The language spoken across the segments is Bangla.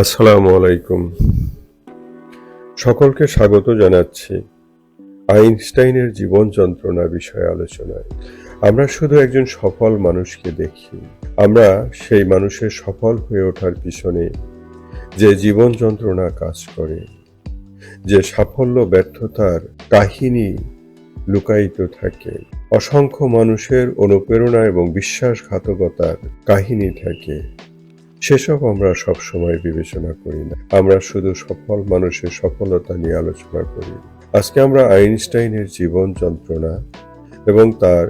আসসালামু আলাইকুম। সকলকে স্বাগত জানাচ্ছি আইনস্টাইনের জীবন যন্ত্রণা বিষয়ে আলোচনায়। আমরা শুধু একজন সফল মানুষকে দেখি, আমরা সেই মানুষের সফল হয়ে ওঠার পিছনে যে জীবন যন্ত্রণা কাজ করে, যে সাফল্য, ব্যর্থতার কাহিনী লুকায়িত থাকে, অসংখ্য মানুষের অনুপ্রেরণা এবং বিশ্বাসঘাতকতার কাহিনী থাকে সেসব আমরা সব সময় বিবেচনা করি না। আমরা শুধু সফল মানুষের সফলতা নিয়ে আলোচনা করি। আজকে আমরা আইনস্টাইনের জীবন যন্ত্রণা এবং তার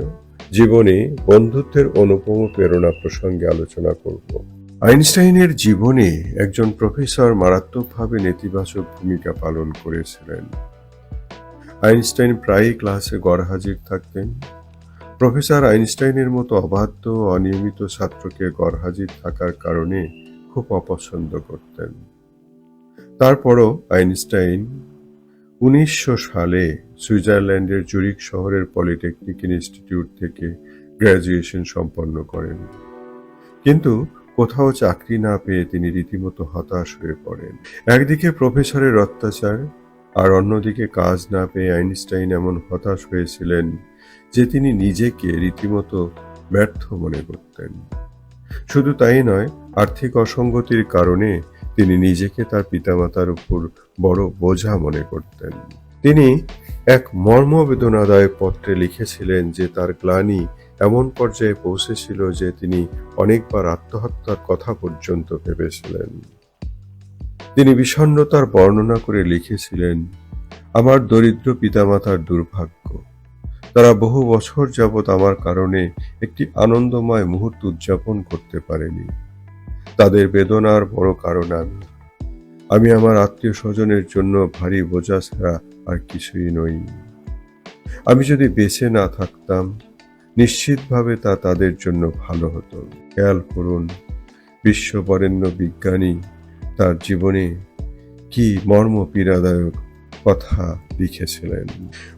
জীবনে বন্ধুত্বের অনুপম প্রেরণা প্রসঙ্গে আলোচনা করব। আইনস্টাইনের জীবনে একজন প্রফেসর মারাত্মকভাবে নেতিবাচক ভূমিকা পালন করেছিলেন। আইনস্টাইন প্রায়ই ক্লাসে গড়হাজির থাকতেন। প্রফেসর আইনস্টাইনের মতো অবাধ্য, অনিয়মিত ছাত্রকে গড়হাজির থাকার কারণে খুব অপছন্দ করতেন। তারপরও আইনস্টাইন উনিশশো সালে সুইজারল্যান্ডের জুরিক শহরের পলিটেকনিক ইনস্টিটিউট থেকে গ্র্যাজুয়েশন সম্পন্ন করেন। কিন্তু কোথাও চাকরি না পেয়ে তিনি রীতিমতো হতাশ হয়ে পড়েন। একদিকে প্রফেসরের অত্যাচার আর অন্যদিকে কাজ না পেয়ে আইনস্টাইন এমন হতাশ হয়েছিলেন যে তিনি নিজেকে রীতিমতো ব্যর্থ মনে করতেন। শুধু তাই নয়, আর্থিক অসঙ্গতির কারণে তিনি নিজেকে তার পিতামাতার উপর বড় বোঝা মনে করতেন। তিনি এক মর্মবেদনাদায়ক পত্রে লিখেছিলেন যে তার গ্লানি এমন পর্যায়ে পৌঁছেছিল যে তিনি অনেকবার আত্মহত্যার কথা পর্যন্ত ভেবেছিলেন। তিনি বিষণ্ণতার বর্ণনা করে লিখেছিলেন, আমার দরিদ্র পিতামাতার দুর্ভাগ্য তারা বহু বছর যাবৎ আমার কারণে একটি আনন্দময় মুহূর্ত উদযাপন করতে পারেনি। তাদের বেদনার বড় কারণ আমি। আমি আমার আত্মীয় স্বজনের জন্য ভারী বোঝা ছাড়া আর কিছুই নই। আমি যদি বেঁচে না থাকতাম, নিশ্চিতভাবে তা তাদের জন্য ভালো হতো। খেয়াল করুন, বিশ্ববরেণ্য বিজ্ঞানী তার জীবনে কি মর্ম পীড়াদায়ক কথা লিখেছিলেন।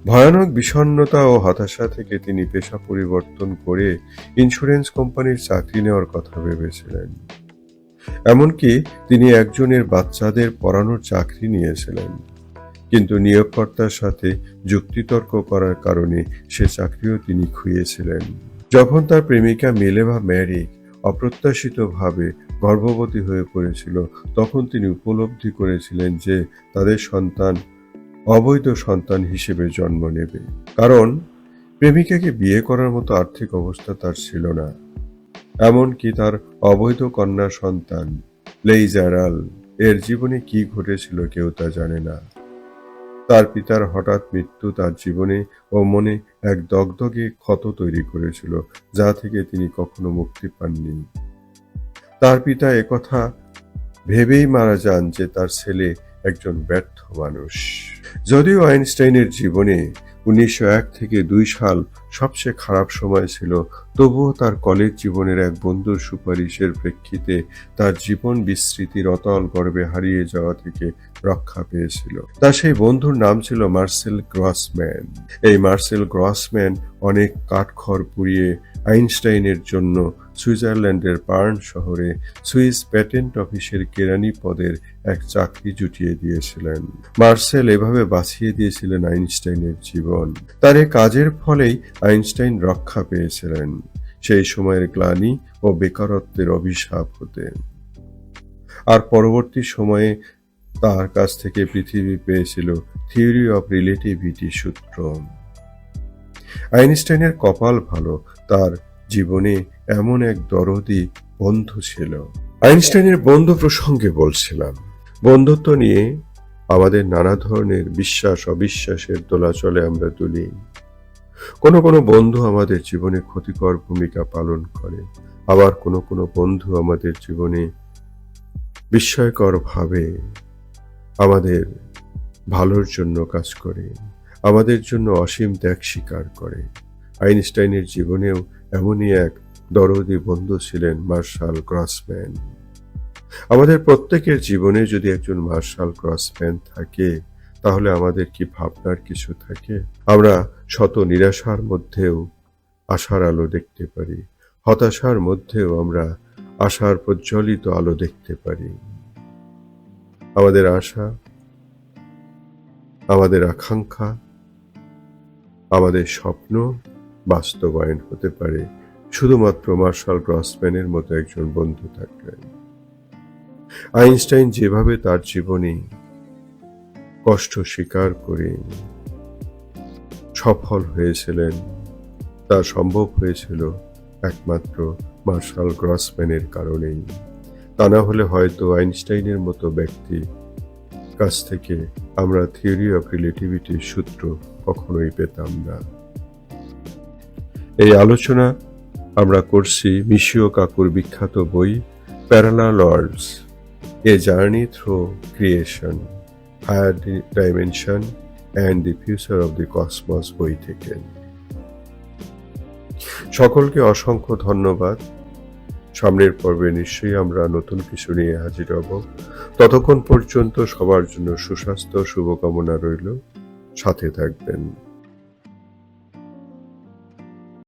ভয়ানক বিষণ্ণতা ও হতাশা থেকে তিনি পেশা পরিবর্তন করে ইন্স্যুরেন্স কোম্পানির চাকরি নেওয়ার কথা ভেবেছিলেন। এমনকি তিনি একজনের বাচ্চাদের পড়ানোর চাকরি নিয়েছিলেন। কিন্তু নিয়োগকর্তার সাথে যুক্তিতর্ক করার কারণে সে চাকরিও তিনি খুইয়েছিলেন যখন তার প্রেমিকা মেলেভা ম্যারি অপ্রত্যাশিতভাবে গর্ভবতী হয়ে পড়েছিল, তখন তিনি উপলব্ধি করেছিলেন যে তাদের সন্তান অবৈধ সন্তান হিসেবে জন্ম নেবে। কারণ, প্রেমিকাকে বিয়ে করার মতো আর্থিক অবস্থা তার ছিল না। এমনকি তার অবৈধ কন্যা সন্তান, লেইজারাল, এর জীবনে কি ঘটেছিল কেউ তা জানে না। তার পিতার হঠাৎ মৃত্যু তার জীবনে ও মনে এক দগদগে ক্ষত তৈরি করেছিল, যা থেকে তিনি কখনো মুক্তি পাননি। তার পিতা একথা ভেবেই মারা যান যে তার ছেলে একজন ব্যর্থ মানুষ। যদিও আইনস্টাইনের জীবনে উনিশশো এক থেকে দুই সাল সবচেয়ে খারাপ সময় ছিল। তবুও তার কলেজ জীবনের এক বন্ধুর সুপারিশের প্রেক্ষিতে তার জীবন বিস্মৃতির অতল গর্বে হারিয়ে যাওয়া থেকে রক্ষা পেয়েছিল। তার সেই বন্ধুর নাম ছিল মার্সেল গ্রসম্যান। এই মার্সেল গ্রসম্যান অনেক কাঠখড় পুড়িয়ে আইনস্টাইনের জন্য সুইজারল্যান্ডের বার্ন শহরে সুইস প্যাটেন্ট অফিসের কেরানি পদের এক চাকরি জুটিয়ে দিয়েছিলেন। মার্সেল এভাবে বাঁচিয়ে দিয়েছিলেন আইনস্টাইনের জীবন। তার কাজের ফলেই আইনস্টাইন রক্ষা পেয়েছিলেন সেই সময়ের গ্লানি ও বেকারত্বের অভিশাপ হতে। আর পরবর্তী সময়ে তার কাছ থেকে পৃথিবী পেয়েছিল থিওরি অফ রিলেটিভিটি সূত্র। আইনস্টাইনের কপাল ভালো, তার জীবনে এমন এক দরদি বন্ধু ছিল। আইনস্টাইনের বন্ধু প্রসঙ্গে বলছিলাম, বন্ধুত্ব নিয়ে আমাদের নানা ধরনের বিশ্বাস অবিশ্বাসের দোলাচলে আমরা তুলি কোনো কোনো বন্ধু আমাদের জীবনে ক্ষতিকর ভূমিকা পালন করে। আবার কোনো কোনো বন্ধু আমাদের জীবনে বিস্ময়কর ভাবে আমাদের ভালোর জন্য কাজ করে, আমাদের জন্য অসীম ত্যাগ স্বীকার করে। আইনস্টাইনের জীবনেও এমনই এক দরদি বন্ধু ছিলেন মার্শাল ক্রসম্যান। আমাদের প্রত্যেকের জীবনে যদি একজন মার্শাল ক্রসম্যান থাকে তাহলে আমাদের কি ভাবনার কিছু থাকে? আমরা শত নিরাশার মধ্যেও আশার আলো দেখতে পারি। হতাশার মধ্যেও আমরা আশার প্রজ্বলিত আলো দেখতে পারি। আমাদের আশা, আমাদের আকাঙ্ক্ষা, আমাদের স্বপ্ন বাস্তবায়ন হতে পারে। শুধুমাত্র মার্শাল গ্রসম্যানের মতো একজন বন্ধু থাকলেন। আইনস্টাইন যেভাবে তার জীবনে কষ্ট স্বীকার করে। সফল হয়েছিলেন, তা সম্ভব হয়েছিল একমাত্র মার্শাল গ্রসম্যানের কারণেই। তা না হলে হয়তো আইনস্টাইনের মতো ব্যক্তি। কাছ থেকে আমরা থিওরি অফ রিলেটিভিটির সূত্র কখনোই পেতাম না। এই আলোচনা আমরা করছি মিশিও কাকুর বিখ্যাত বই parallel worlds a journey through creation. Higher dimension and the future of the cosmos বই থেকে সকলকে অসংখ্য ধন্যবাদ। সামনের পর্বে নিশ্চয়ই আমরা নতুন কিছু নিয়ে হাজির হব। ততক্ষণ পর্যন্ত সবার জন্য সুস্বাস্থ্য, শুভকামনা রইল। সাথে থাকবেন।